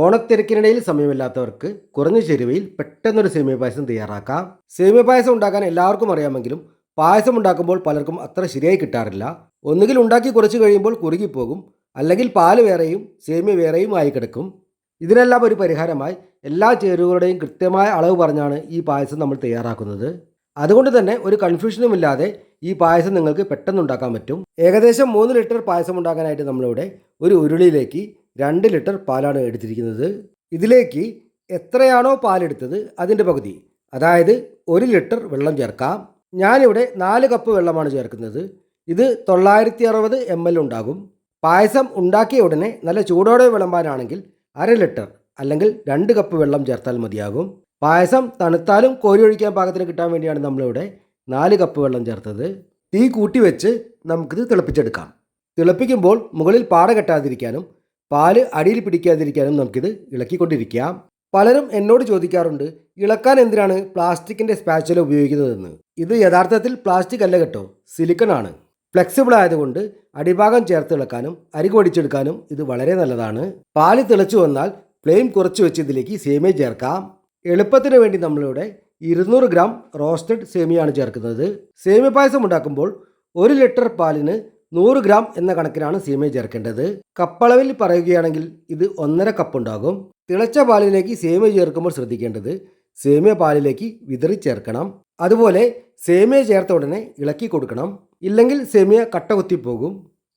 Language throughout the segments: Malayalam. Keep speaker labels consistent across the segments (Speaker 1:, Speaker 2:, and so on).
Speaker 1: ഓണത്തിരക്കിനിടയിൽ സമയമില്ലാത്തവർക്ക് കുറഞ്ഞ ചെരുവയിൽ പെട്ടെന്നൊരു സേമിയ പായസം തയ്യാറാക്കാം. സേമിയ പായസം ഉണ്ടാക്കാൻ എല്ലാവർക്കും അറിയാമെങ്കിലും പായസം ഉണ്ടാക്കുമ്പോൾ പലർക്കും അത്ര ശരിയായി കിട്ടാറില്ല. ഒന്നുകിൽ ഉണ്ടാക്കി കുറച്ച് കഴിയുമ്പോൾ കുറുകിപ്പോകും അല്ലെങ്കിൽ പാൽ വേറെയും സേമിയ വേറെയും ആയി കിടക്കും. ഇതിനെല്ലാം ഒരു പരിഹാരമായി എല്ലാ ചേരുവകളുടെയും കൃത്യമായ അളവ് പറഞ്ഞാണ് ഈ പായസം നമ്മൾ തയ്യാറാക്കുന്നത്. അതുകൊണ്ട് തന്നെ ഒരു കൺഫ്യൂഷനും ഇല്ലാതെ ഈ പായസം നിങ്ങൾക്ക് പെട്ടെന്ന് ഉണ്ടാക്കാൻ പറ്റും. ഏകദേശം മൂന്ന് ലിറ്റർ പായസം ഉണ്ടാക്കാനായിട്ട് നമ്മളിവിടെ ഒരു ഉരുളിയിലേക്ക് രണ്ട് ലിറ്റർ പാലാണ് എടുത്തിരിക്കുന്നത്. ഇതിലേക്ക് എത്രയാണോ പാലെടുത്തത് അതിന്റെ പകുതി. അതായത് ഒരു ലിറ്റർ വെള്ളം ചേർക്കാം. ഞാനിവിടെ നാല് കപ്പ് വെള്ളമാണ് ചേർക്കുന്നത്. ഇത് തൊള്ളായിരത്തി അറുപത് എം എൽ ഉണ്ടാകും. പായസം ഉണ്ടാക്കിയ ഉടനെ നല്ല ചൂടോടെ വിളമ്പാനാണെങ്കിൽ അര ലിറ്റർ അല്ലെങ്കിൽ രണ്ട് കപ്പ് വെള്ളം ചേർത്താൽ മതിയാകും. പായസം തണുത്താലും കോരി ഒഴിക്കാൻ പാകത്തിന് കിട്ടാൻ വേണ്ടിയാണ് നമ്മളിവിടെ നാല് കപ്പ് വെള്ളം ചേർത്തത്. തീ കൂട്ടി വെച്ച് നമുക്കിത് തിളപ്പിച്ചെടുക്കാം. തിളപ്പിക്കുമ്പോൾ മുകളിൽ പാട കെട്ടാതിരിക്കാനും പാൽ അടിയിൽ പിടിക്കാതിരിക്കാനും നമുക്കിത് ഇളക്കിക്കൊണ്ടിരിക്കാം പലരും എന്നോട് ചോദിക്കാറുണ്ട് ഇളക്കാൻ എന്തിനാണ് പ്ലാസ്റ്റിക്കിന്റെ സ്പാച്ചുല ഉപയോഗിക്കുന്നതെന്ന്? ഇത് യഥാർത്ഥത്തിൽ പ്ലാസ്റ്റിക് അല്ല കേട്ടോ സിലിക്കൺ ആണ്. ഫ്ലെക്സിബിൾ ആയതുകൊണ്ട് അടിഭാഗം ചേർത്ത് ഇളക്കാനും അരി വടിച്ചെടുക്കാനും ഇത് വളരെ നല്ലതാണ്. പാൽ തിളച്ചു വന്നാൽ ഫ്ലെയിം കുറച്ച് വെച്ച് ഇതിലേക്ക് സേമിയ ചേർക്കാം. എളുപ്പത്തിന് വേണ്ടി നമ്മളിവിടെ ഇരുന്നൂറ് ഗ്രാം റോസ്റ്റഡ് സേമിയാണ് ചേർക്കുന്നത്. സേമിയ പായസം ഉണ്ടാക്കുമ്പോൾ ഒരു ലിറ്റർ പാലിന് നൂറ് ഗ്രാം എന്ന കണക്കിനാണ് സേമിയ ചേർക്കേണ്ടത്. കപ്പളവിൽ പറയുകയാണെങ്കിൽ ഇത് ഒന്നര കപ്പ് ഉണ്ടാകും. തിളച്ച പാലിലേക്ക് സേമിയ ചേർക്കുമ്പോൾ ശ്രദ്ധിക്കേണ്ടത് സേമിയ പാലിലേക്ക് വിതറി ചേർക്കണം. അതുപോലെ സേമിയ ചേർത്ത ഉടനെ ഇളക്കി കൊടുക്കണം. ഇല്ലെങ്കിൽ സേമിയ കട്ട കുത്തിപ്പോകും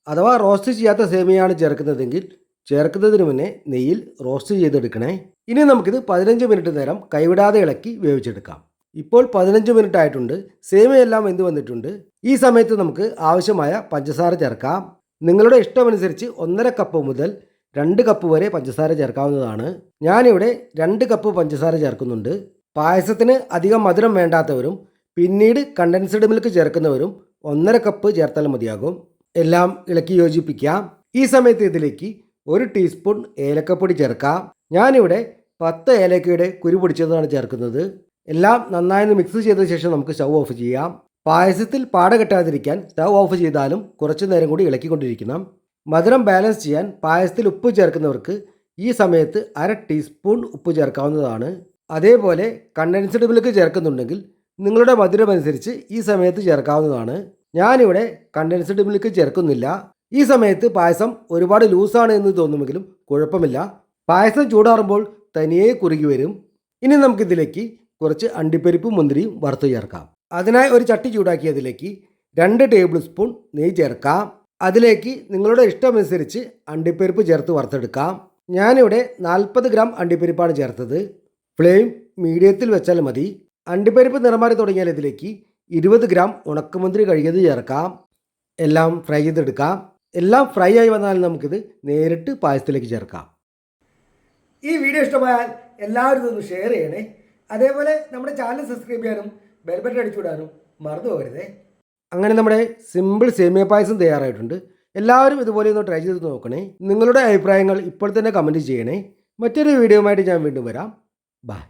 Speaker 1: അഥവാ റോസ്റ്റ് ചെയ്യാത്ത സേമിയയാണ് ചേർക്കുന്നതെങ്കിൽ ചേർക്കുന്നതിന് മുന്നേ നെയ്യിൽ റോസ്റ്റ് ചെയ്തെടുക്കണേ. ഇനി നമുക്കിത് പതിനഞ്ച് മിനിറ്റ് നേരം കൈവിടാതെ ഇളക്കി വേവിച്ചെടുക്കാം. ഇപ്പോൾ പതിനഞ്ച് മിനിറ്റ് ആയിട്ടുണ്ട്. സേമിയെല്ലാം വെന്ത് വന്നിട്ടുണ്ട്? ഈ സമയത്ത് നമുക്ക് ആവശ്യമായ പഞ്ചസാര ചേർക്കാം. നിങ്ങളുടെ ഇഷ്ടമനുസരിച്ച് ഒന്നര കപ്പ് മുതൽ രണ്ട് കപ്പ് വരെ പഞ്ചസാര ചേർക്കാവുന്നതാണ്. ഞാനിവിടെ രണ്ട് കപ്പ് പഞ്ചസാര ചേർക്കുന്നുണ്ട്. പായസത്തിന് അധികം മധുരം വേണ്ടാത്തവരും പിന്നീട് കണ്ടൻസ്ഡ് മിൽക്ക് ചേർക്കുന്നവരും ഒന്നര കപ്പ് ചേർത്താൽ മതിയാകും. എല്ലാം ഇളക്കി യോജിപ്പിക്കാം. ഈ സമയത്ത് ഇതിലേക്ക് ഒരു ടീസ്പൂൺ ഏലക്കപ്പൊടി ചേർക്കാം. ഞാനിവിടെ പത്ത് ഏലക്കയുടെ കുരു പൊടിച്ചതാണ് ചേർക്കുന്നത്. എല്ലാം നന്നായി മിക്സ് ചെയ്ത ശേഷം നമുക്ക് സ്റ്റൗ ഓഫ് ചെയ്യാം. പായസത്തിൽ പാട കെട്ടാതിരിക്കാൻ സ്റ്റൗ ഓഫ് ചെയ്താലും കുറച്ചു നേരം കൂടി ഇളക്കിക്കൊണ്ടിരിക്കണം. മധുരം ബാലൻസ് ചെയ്യാൻ പായസത്തിൽ ഉപ്പ് ചേർക്കുന്നവർക്ക് ഈ സമയത്ത് അര ടീസ്പൂൺ ഉപ്പ് ചേർക്കാവുന്നതാണ്. അതേപോലെ കണ്ടൻസ്ഡ് മിൽക്ക് ചേർക്കുന്നുണ്ടെങ്കിൽ നിങ്ങളുടെ മധുരം അനുസരിച്ച് ഈ സമയത്ത് ചേർക്കാവുന്നതാണ്. ഞാനിവിടെ കണ്ടൻസ്ഡ് മിൽക്ക് ചേർക്കുന്നില്ല. ഈ സമയത്ത് പായസം ഒരുപാട് ലൂസാണ് എന്ന് തോന്നുമെങ്കിലും കുഴപ്പമില്ല. പായസം ചൂടാറുമ്പോൾ തനിയെ കുറുകി വരും. ഇനി നമുക്കിതിലേക്ക് കുറച്ച് അണ്ടിപ്പരിപ്പും മുന്തിരിയും വറുത്ത് ചേർക്കാം. അതിനായി ഒരു ചട്ടി ചൂടാക്കിയതിലേക്ക് രണ്ട് ടേബിൾ സ്പൂൺ നെയ്യ് ചേർക്കാം. അതിലേക്ക് നിങ്ങളുടെ ഇഷ്ടമനുസരിച്ച് അണ്ടിപ്പരിപ്പ് ചേർത്ത് വറുത്തെടുക്കാം. ഞാനിവിടെ നാൽപ്പത് ഗ്രാം അണ്ടിപ്പരിപ്പാണ് ചേർത്തത്. ഫ്ലെയിം മീഡിയത്തിൽ വെച്ചാൽ മതി. അണ്ടിപ്പരിപ്പ് നിറമാറി തുടങ്ങിയാൽ ഇതിലേക്ക് ഇരുപത് ഗ്രാം ഉണക്കമുന്തിരി കഴുകിയത് ചേർക്കാം. എല്ലാം ഫ്രൈ ചെയ്തെടുക്കാം. എല്ലാം ഫ്രൈ ആയി വന്നാൽ നമുക്കിത് നേരിട്ട് പായസത്തിലേക്ക് ചേർക്കാം. ഈ വീഡിയോ ഇഷ്ടമായാൽ എല്ലാവരും ഇതൊന്ന് ഷെയർ ചെയ്യണേ. അതേപോലെ നമ്മുടെ ചാനൽ സബ്സ്ക്രൈബ് ചെയ്യാനും ബെൽബട്ടൺ അടിച്ചു വിടാനും മറന്നു പോകരുതേ. അങ്ങനെ നമ്മുടെ സിമ്പിൾ സേമിയ പായസം തയ്യാറായിട്ടുണ്ട്. എല്ലാവരും ഇതുപോലെ ഒന്ന് ട്രൈ ചെയ്ത് നോക്കണേ. നിങ്ങളുടെ അഭിപ്രായങ്ങൾ ഇപ്പോൾ തന്നെ കമന്റ് ചെയ്യണേ. മറ്റൊരു വീഡിയോ ആയിട്ട് ഞാൻ വീണ്ടും വരാം. ബൈ